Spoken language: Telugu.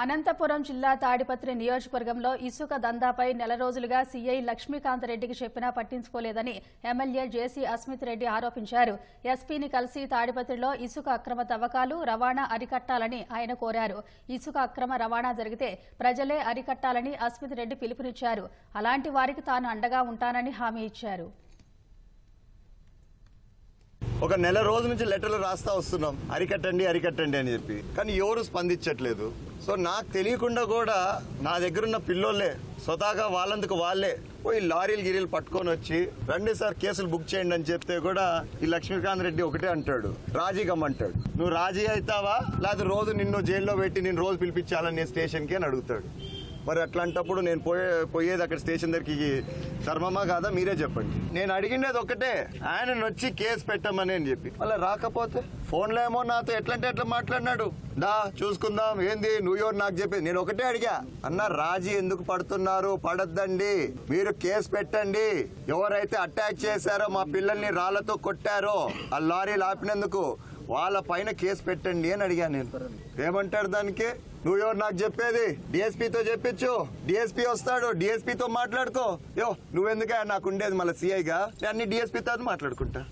అనంతపురం జిల్లా తాడిపత్రి నియోజకవర్గంలో ఇసుక దందాపై నెల రోజులుగా సీఐ లక్ష్మీకాంత్ రెడ్డికి చెప్పినా పట్టించుకోలేదని ఎమ్మెల్యే జేసీ అస్మిత్ రెడ్డి ఆరోపించారు. ఎస్పీని కలిసి తాడిపత్రిలో ఇసుక అక్రమ తవ్వకాలు రవాణా అరికట్టాలని ఆయన కోరారు. ఇసుక అక్రమ రవాణా జరిగితే ప్రజలే అరికట్టాలని అస్మిత్ రెడ్డి పిలుపునిచ్చారు. అలాంటి వారికి తాను అండగా ఉంటానని హామీ ఇచ్చారు. ఒక నెల రోజు నుంచి లెటర్లు రాస్తా వస్తున్నాం. అరికట్టండి అరికట్టండి అని చెప్పి. కానీ ఎవరు స్పందించట్లేదు. సో నాకు తెలియకుండా కూడా నా దగ్గరున్న పిల్లోళ్ళే స్వతహాగా వాళ్ళందుకు వాళ్ళే పోయి లారీలు గిరీలు పట్టుకొని వచ్చి రండి సార్ కేసులు బుక్ చేయండి అని చెప్తే కూడా ఈ లక్ష్మీకాంత్ రెడ్డి ఒకటే అంటాడు. రాజీ కమ్మంటాడు నువ్వు రాజీ అవుతావా? లేదా రోజు నిన్ను జైల్లో పెట్టి నేను రోజు పిలిపించాలని స్టేషన్కి అని అడుగుతాడు. మరి అట్లాంటప్పుడు నేను పోయే పోయేది అక్కడ స్టేషన్ దగ్గరికి ధర్మమా కాదా? మీరే చెప్పండి. నేను అడిగిండేది ఒక్కటే. ఆయన వచ్చి కేసు పెట్టమని అని చెప్పి. మళ్ళీ రాకపోతే? ఫోన్లో ఏమో నాతో ఎట్లంటే ఎట్లా మాట్లాడినాడు. దా చూసుకుందాం. ఏంది? నువ్వు ఎవరు నాకు చెప్పేది. నేను ఒకటే అడిగా. అన్న రాజీ ఎందుకు పడుతున్నారు? పడద్దండి. మీరు కేసు పెట్టండి. ఎవరైతే అటాక్ చేశారో మా పిల్లల్ని రాళ్ళతో కొట్టారో ఆ లారీలు ఆపినందుకు వాళ్ళ పైన కేసు పెట్టండి అని అడిగాను నేను. ఏమంటాడు దానికి? నువ్వు ఎవరు నాకు చెప్పేది? డిఎస్పీతో చెప్పించు. డిఎస్పీ వస్తాడు. డిఎస్పీతో మాట్లాడుకో. యో నువ్వెందుకే నాకు ఉండేది మళ్ళీ సీఐగా అన్ని డిఎస్పీతో మాట్లాడుకుంటా.